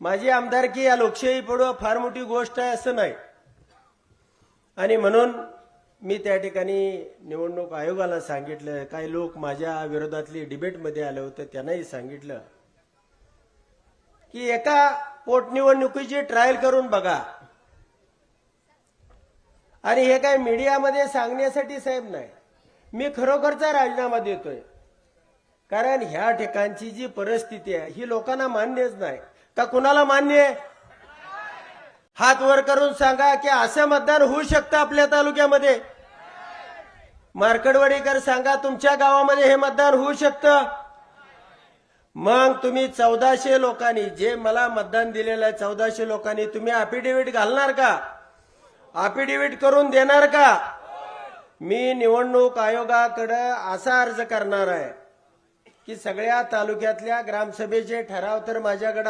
माझी आमदारकी या लोकशाही पुढं फार मोठी गोष्ट आहे असं नाही. आणि म्हणून मी त्या ठिकाणी निवडणूक आयोगाला सांगितलं काही लोक माझ्या विरोधातली डिबेटमध्ये आले होते त्यांनाही सांगितलं की एका पोटनिवडणुकीची ट्रायल करून बघा. आणि हे काय मीडियामध्ये सांगण्यासाठी साहेब नाही. मी खरोखरचा राजीनामा देतोय. कारण ह्या ठिकाणची जी परिस्थिती आहे ही लोकांना मान्यच नाही. का कुणाला मान्य आहे? हात वर करून सांगा की असं मतदान होऊ शकतं आपल्या तालुक्यामध्ये. मार्कडवाडीकर सांगा तुमच्या गावामध्ये हे मतदान होऊ शकतं? मग तुम्ही चौदाशे लोकांनी जे मला मतदान दिलेलं आहे चौदाशे लोकांनी तुम्ही अफिडेव्हिट घालणार का? अफिडेव्हिट करून देणार का? मी निवडणूक आयोगाकडे असा अर्ज करणार आहे की सगळ्या तालुक्यातल्या ग्रामसभेचे ठराव तर माझ्याकडे